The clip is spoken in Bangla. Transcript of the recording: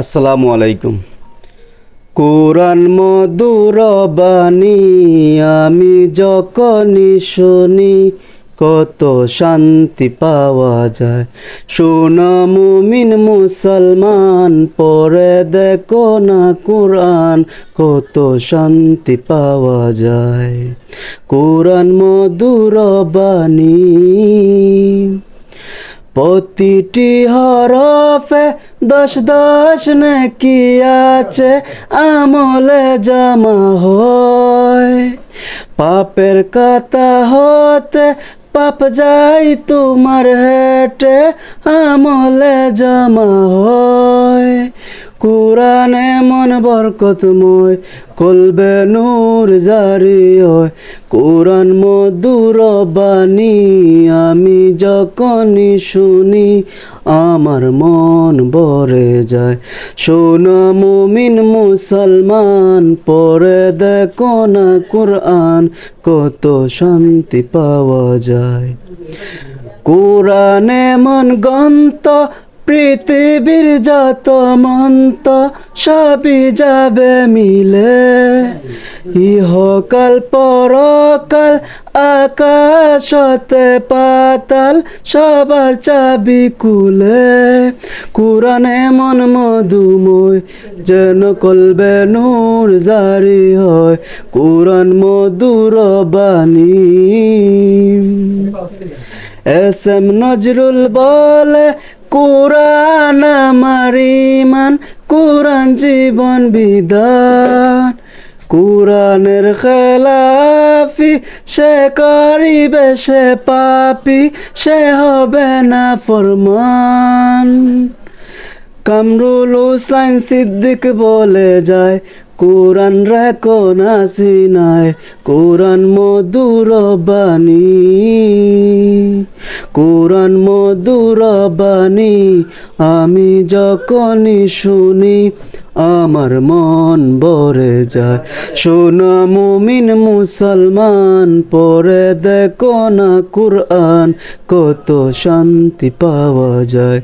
আসসালামু আলাইকুম। কোরআন মধুর বাণী আমি যখনই শুনি, কত শান্তি পাওয়া যায়। শোনা মুমিন মুসলমান পরে দেখো না কোরআন, কত শান্তি পাওয়া যায়। কোরআন মধুর বাণী প্রতিটি হরফে দশ দশ নাকি আছে, আমলে জমা হয়। পাপের কথা হতে পাপ যাই তোমার হেটে, আমলে জমা হয়। কোরআনে মন বরকতময়, কলবে নূর জারি হয়। কোরআন মধুর বাণী আমি যখনই শুনি, আমার মন ভরে যায়। শোনা মুমিন মুসলমান পরে দেখো না কোরআন, কত শান্তি পাওয়া যায়। কোরআনে মন গন্ত পৃথিবীর যত মন্ত সবই যাবে মিলে। ইহকাল পরকাল আকাশ হতে পাতাল সবার চাবি কুলে কোরআনে মন মধুময় যেন কলবে নূর জারি হয়। কোরআন মধুর বাণী। এস এম নজরুল বলে কোরআন আমার ইমান কোরআন জীবন বিধান। কোরআনের খেলাফি সে করিবে, সে পাপি সে হবে না ফরমান। কামরুল হুসাইন সিদ্দিক বলে যায়, কোরআন রেখো না সিনায় কোরআন মধুর বাণী। কোরআন মধুর বাণী, আমি যখনই শুনি, আমার মন ভরে যায়। শোনা মুমিন মুসলমান পরে দেখো না কোরআন, কত শান্তি পাওয়া যায়।